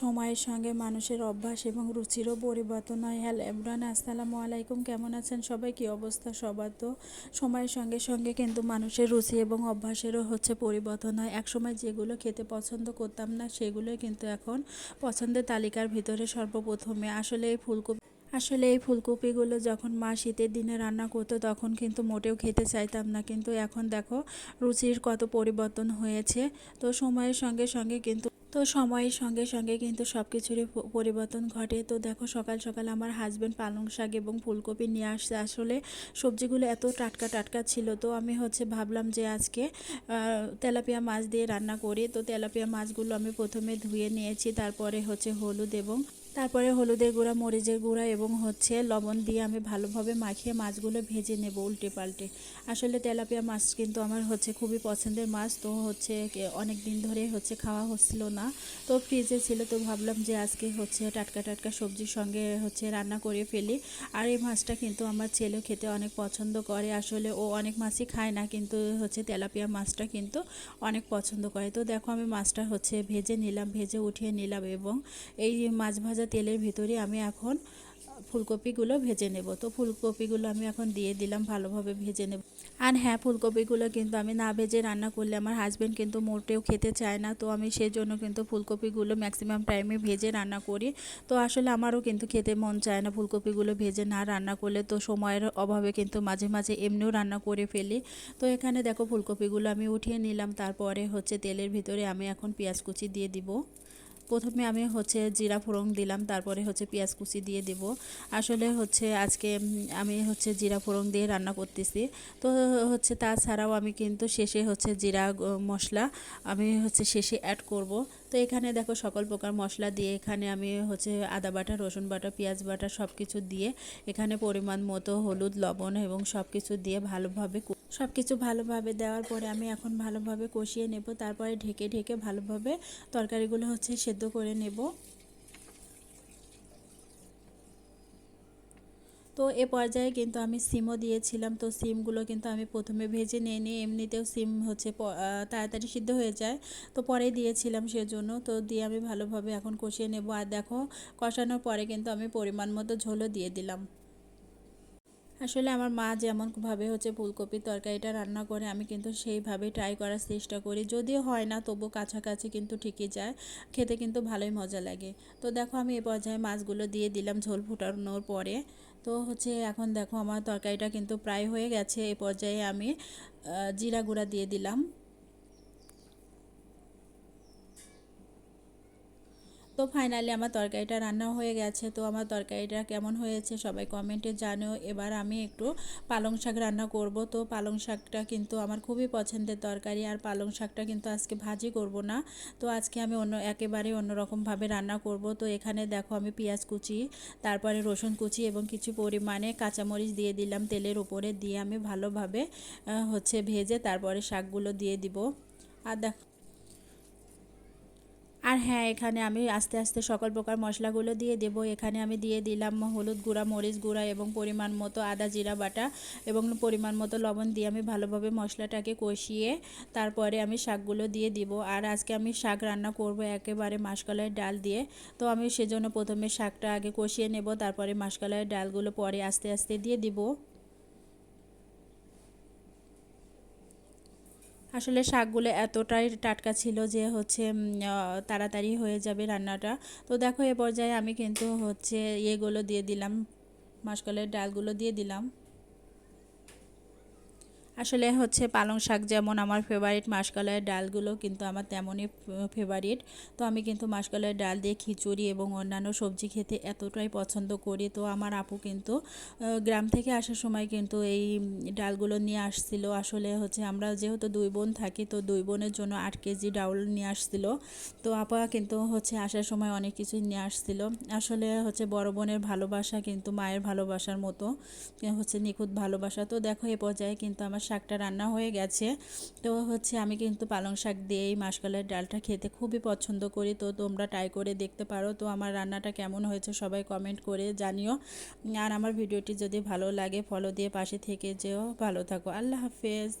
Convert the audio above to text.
সময়ের সঙ্গে মানুষের অভ্যাস এবং রুচিরও পরিবর্তন হয়। হ্যালো এভরান আসসালামু আলাইকুম। কেমন আছেন সবাই? কি অবস্থা? সবার তো সময়ের সঙ্গে সঙ্গে কিন্তু মানুষের রুচি এবং অভ্যাসেরও হচ্ছে পরিবর্তন হয়। একসময় যেগুলো খেতে পছন্দ করতাম না, সেগুলোই কিন্তু এখন পছন্দের তালিকার ভিতরে সর্বপ্রথমে। আসলে এই ফুলকপি, আসলে এই ফুলকপিগুলো যখন মা শীতের দিনে রান্না করতো, তখন কিন্তু মোটেও খেতে চাইতাম না। কিন্তু এখন দেখো, রুচির কত পরিবর্তন হয়েছে। তো সময়ের সঙ্গে সঙ্গে কিন্তু তো সময়ের সঙ্গে সঙ্গে কিন্তু সব কিছুরই পরিবর্তন ঘটে। তো দেখো সকাল সকাল আমার হাজব্যান্ড পালং শাক এবং ফুলকপি নিয়ে আসছে। আসলে সবজিগুলো এত টাটকা টাটকা ছিল, তো আমি হচ্ছে ভাবলাম যে আজকে তেলাপিয়া মাছ দিয়ে রান্না করি। তো তেলাপিয়া মাছগুলো আমি প্রথমে ধুয়ে নিয়েছি, তারপরে হচ্ছে হলুদ এবং তারপরে হলুদের গুঁড়া, মরিচের গুঁড়া এবং হচ্ছে লবণ দিয়ে আমি ভালোভাবে মাখিয়ে মাছগুলো ভেজে নেব উল্টে পাল্টে আসলে তেলাপিয়া মাছ কিন্তু আমার হচ্ছে খুবই পছন্দের মাছ। তো হচ্ছে অনেক দিন ধরে হচ্ছে খাওয়া হচ্ছিল না। তো ফ্রিজে ছিল, তো ভাবলাম যে আজকে হচ্ছে টাটকা টাটকা সবজির সঙ্গে হচ্ছে রান্না করে ফেলি। আর এই মাছটা কিন্তু আমার ছেলে খেতে অনেক পছন্দ করে। আসলে ও অনেক মাছই খায় না, কিন্তু হচ্ছে তেলাপিয়া মাছটা কিন্তু অনেক পছন্দ করে। তো দেখো আমি মাছটা হচ্ছে ভেজে নিলাম, ভেজে উঠিয়ে নিলাম এবং এই মাছ ভাজা তেলের ভিতরে আমি এখন ফুলকপিগুলো ভেজে নেব। তো ফুলকপিগুলো আমি এখন দিয়ে দিলাম, ভালোভাবে ভেজে নেব। আর হ্যাঁ ফুলকপিগুলো কিন্তু আমি না ভেজে রান্না করলে আমার হাজব্যান্ড কিন্তু মোটেও খেতে চায় না। তো আমি সেই জন্য কিন্তু ফুলকপিগুলো ম্যাক্সিমাম টাইমে ভেজে রান্না করি। তো আসলে আমারও কিন্তু খেতে মন চায় না ফুলকপিগুলো ভেজে না রান্না করলে। তো সময়ের অভাবে কিন্তু মাঝে মাঝে এমনিও রান্না করে ফেলি। তো এখানে দেখো ফুলকপিগুলো আমি উঠিয়ে নিলাম। তারপরে হচ্ছে তেলের ভিতরে আমি এখন পেঁয়াজ কুচি দিয়ে দিব। প্রথমে আমি হচ্ছে জিরা ফোড়ন দিলাম, তারপরে হচ্ছে পেঁয়াজ কুচি দিয়ে দেব। আসলে হচ্ছে আজকে আমি হচ্ছে জিরা ফোড়ন দিয়ে রান্না করতেছি। তো হচ্ছে তাছাড়াও আমি কিন্তু শেষে হচ্ছে জিরা মশলা আমি হচ্ছে শেষে অ্যাড করব। তো এখানে দেখো সকল প্রকার মশলা দিয়ে এখানে আমি হচ্ছে আদা বাটা, রসুন বাটা, পেঁয়াজ বাটা সব কিছু দিয়ে এখানে পরিমাণ মতো হলুদ, লবণ এবং সব কিছু দিয়ে ভালোভাবে সব কিছু ভালোভাবে দেওয়ার পরে আমি এখন ভালোভাবে কষিয়ে নেব। তারপরে ঢেকে ঢেকে ভালোভাবে তরকারিগুলো হচ্ছে সেদ্ধ করে নেব। তো এ পর্যায়ে কিন্তু আমি সিমও দিয়েছিলাম। তো সিমগুলো কিন্তু আমি প্রথমে ভেজে নিয়ে নিয়ে এমনিতেও সিম হচ্ছে তাড়াতাড়ি সিদ্ধ হয়ে যায়। তো পরে দিয়েছিলাম সেজন্য। তো দিয়ে আমি ভালোভাবে এখন কষিয়ে নেব। আর দেখো, কষানোর পরে কিন্তু আমি পরিমাণ মতো ঝোলও দিয়ে দিলাম। আসলে আমার মা যেমনভাবে হচ্ছে ফুলকপির তরকারিটা রান্না করে, আমি কিন্তু সেইভাবে ট্রাই করার চেষ্টা করি। যদিও হয় না, তবু কাছাকাছি কিন্তু ঠিকই যায়। খেতে কিন্তু ভালোই মজা লাগে। তো দেখো, আমি এ পর্যায়ে মাছগুলো দিয়ে দিলাম ঝোল ফুটানোর পরে। তো হচ্ছে এখন দেখো, আমার তরকারিটা কিন্তু প্রায় হয়ে গেছে। এ পর্যায়ে আমি জিরা গুঁড়া দিয়ে দিলাম। তো ফাইনালি আমার তরকারিটা রান্না হয়ে গেছে। তো আমার তরকারিটা কেমন হয়েছে সবাই কমেন্টে জানো এবার আমি একটু পালং শাক রান্না করব। তো পালং শাকটা কিন্তু আমার খুবই পছন্দের তরকারি। আর পালং শাকটা কিন্তু আজকে ভাজি করব না। তো আজকে আমি অন্য, একেবারে অন্যরকমভাবে রান্না করব। তো এখানে দেখো আমি পেঁয়াজ কুচি, তারপরে রসুন কুচি এবং কিছু পরিমাণে কাঁচামরিচ দিয়ে দিলাম তেলের উপরে। দিয়ে আমি ভালোভাবে হচ্ছে ভেজে তারপরে শাকগুলো দিয়ে দিব। আর দেখো আর হ্যাঁ এখানে আমি আস্তে আস্তে সকল প্রকার মশলাগুলো দিয়ে দেব। এখানে আমি দিয়ে দিলাম হলুদ গুঁড়া, মরিচ গুঁড়া এবং পরিমাণ মতো আদা জিরা বাটা এবং পরিমাণ মতো লবণ দিয়ে আমি ভালোভাবে মশলাটাকে কষিয়ে তারপরে আমি শাকগুলো দিয়ে দিব। আর আজকে আমি শাক রান্না করব একেবারে মাসকলাইয়ের ডাল দিয়ে। তো আমি সেজন্য প্রথমে শাকটা আগে কষিয়ে নেব, তারপরে মাসকলাইয়ের ডালগুলো পরে আস্তে আস্তে দিয়ে দিব। আসলে শাকগুলো এতটাই টাটকা ছিল যে হচ্ছে তাড়াতাড়ি হয়ে যাবে রান্নাটা। তো দেখো এ পর্যায়ে আমি কিন্তু হচ্ছে ইয়েগুলো দিয়ে দিলাম, মাসকলের ডালগুলো দিয়ে দিলাম। আসলে হচ্ছে পালং শাক যেমন আমার ফেভারিট মাসকলাইয়ের ডালগুলো কিন্তু আমার তেমনই ফেভারিট তো আমি কিন্তু মাসকলাইয়ের ডাল দিয়ে খিচুড়ি এবং অন্যান্য সবজি খেতে এতটাই পছন্দ করি। তো আমার আপু কিন্তু গ্রাম থেকে আসার সময় কিন্তু এই ডালগুলো নিয়ে আসছিল। আসলে হচ্ছে আমরা যেহেতু দুই বোন থাকি, তো দুই বোনের জন্য আট কেজি ডাউল নিয়ে আসছিল। তো আপা কিন্তু হচ্ছে আসার সময় অনেক কিছুই নিয়ে আসছিল। আসলে হচ্ছে বড় বোনের ভালোবাসা কিন্তু মায়ের ভালোবাসার মতো হচ্ছে নিখুঁত ভালোবাসা। তো দেখো এ পর্যায়ে কিন্তু আমার শাকটা রান্না হয়ে গেছে। তো হচ্ছে আমি কিন্তু পালং শাক দিয়ে এই ডালটা খেতে খুবই পছন্দ করি। তো তোমরা ট্রাই করে দেখতে পারো। তো আমার রান্নাটা কেমন হয়েছে সবাই কমেন্ট করে জানিও। আর আমার ভিডিওটি যদি ভালো লাগে ফলো দিয়ে পাশে থেকে যেও। ভালো থাকো। আল্লাহ হাফেজ।